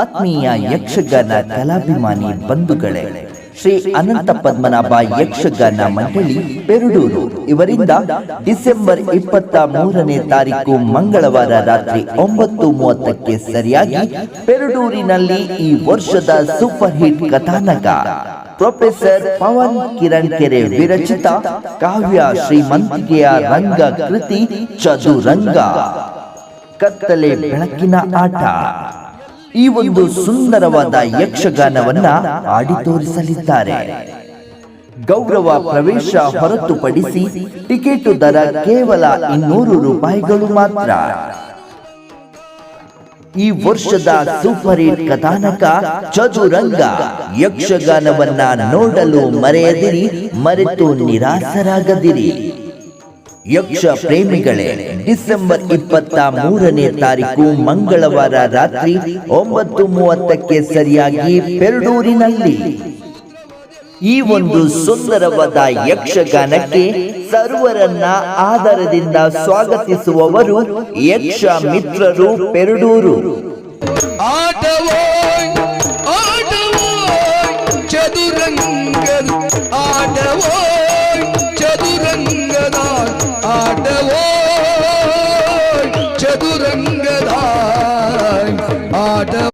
ಆತ್ಮೀಯ ಯಕ್ಷಗಾನ ಕಲಾಭಿಮಾನಿ ಬಂಧುಗಳೇ, ಶ್ರೀ ಅನಂತ ಪದ್ಮನಾಭ ಯಕ್ಷಗಾನ ಮಂಡಳಿ ಪೆರುಡೂರು. ಇವರಿಂದ ಡಿಸೆಂಬರ್ ಇಪ್ಪತ್ತ ಮೂರನೇ ತಾರೀಕು ಮಂಗಳವಾರ ರಾತ್ರಿ ಒಂಬತ್ತು ಮೂವತ್ತಕ್ಕೆ ಸರಿಯಾಗಿ ಪೆರುಡೂರಿನಲ್ಲಿ ಈ ವರ್ಷದ ಸೂಪರ್ ಹಿಟ್ ಕಥಾನಕ. ಪ್ರೊಫೆಸರ್ ಪವನ್ ಕಿರಣ್ ಕೆರೆ ವಿರಚಿತ ಕಾವ್ಯ ಶ್ರೀಮಂತಿಕೆಯ ರಂಗ ಕೃತಿ ಚದುರಂಗ. ಕತ್ತಲೆ ಬೆಳಕಿನ ಆಟ. ಈ ಒಂದು ಸುಂದರವಾದ ಯಕ್ಷಗಾನವನ್ನ ಆಡಿ ತೋರಿಸಲಿದ್ದಾರೆ. ಗೌರವ ಪ್ರವೇಶ ಹೊರತುಪಡಿಸಿ ಟಿಕೆಟ್ ದರ ಕೇವಲ ಇನ್ನೂರು ರೂಪಾಯಿಗಳು ಮಾತ್ರ. ಈ ವರ್ಷದ ಸೂಪರ್ ಹಿಟ್ ಕಥಾನಕ ಚದುರಂಗ ಯಕ್ಷಗಾನವನ್ನ ನೋಡಲು ಮರೆಯದಿರಿ, ಮರೆತು ನಿರಾಸರಾಗದಿರಿ. ಯಕ್ಷ ಪ್ರೇಮಿಗಳೇ, ಡಿಸೆಂಬರ್ ಇಪ್ಪತ್ತ ಮೂರನೇ ತಾರೀಕು ಮಂಗಳವಾರ ರಾತ್ರಿ ಒಂಬತ್ತು ಮೂವತ್ತಕ್ಕೆ ಸರಿಯಾಗಿ ಪೆರ್ಡೂರಿನಲ್ಲಿ. ಈ ಒಂದು ಸುಂದರವಾದ ಯಕ್ಷಗಾನಕ್ಕೆ ಸರ್ವರನ್ನ ಆಧಾರದಿಂದ ಸ್ವಾಗತಿಸುವವರು ಯಕ್ಷ ಮಿತ್ರರು ಪೆರ್ಡೂರು. ಚದುರಂಗ அங்கதாய் ஆட